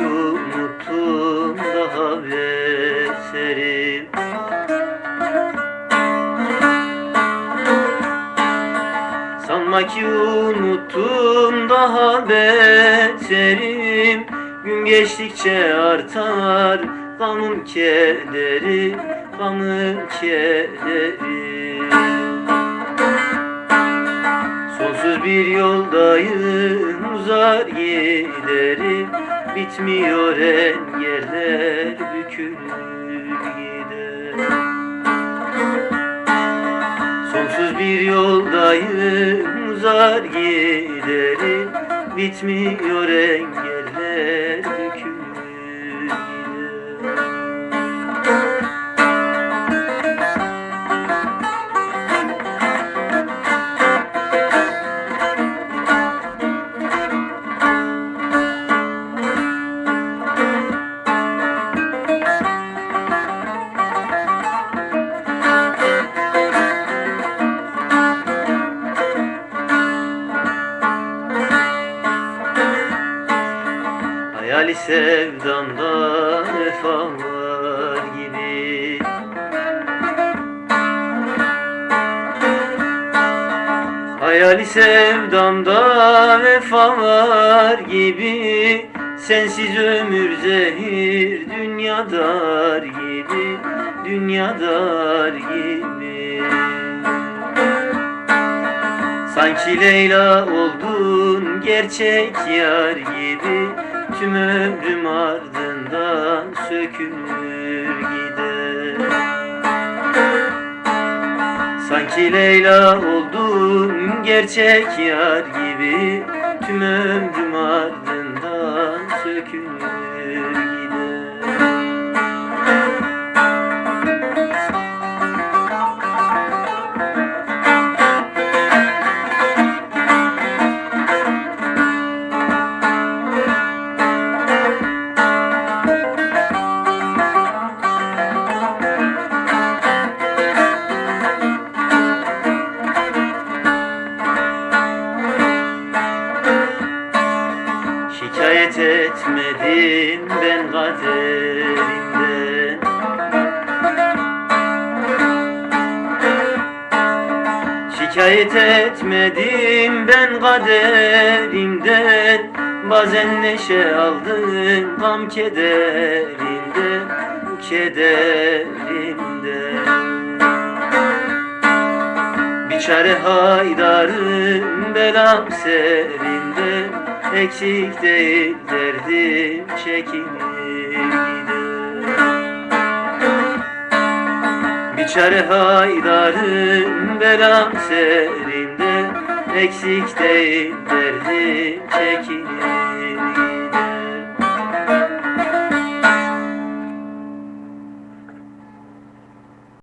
unuttum daha beterim Sanma ki unuttum daha beterim Gün geçtikçe artar gamım kederi Gamım kederi. Sonsuz bir yoldayım uzar giderim Bitmiyor engeller bükülür gider Sonsuz bir yoldayım uzar giderim Bitmiyor engeller Hayali sevdamda vefa var gibi. Hayali sevdamda vefa var gibi. Sensiz ömür zehir dünya dar gibi Dünya dar gibi. Sanki Leyla oldun gerçek yar gibi Tüm ömrüm ardından sökülür gider? Sanki Leyla oldun gerçek yar gibi. Tüm ömrüm ardından sökülür Etmedim ben kaderimden Şikayet etmedim ben kaderimden Bazen neşe aldım gam kederimden Kederimden. Bir çare haydarım belam serinde Eksik değil derdim çekilir gider Bir çare haydarım belam serinde. Eksik değil derdim çekilir gider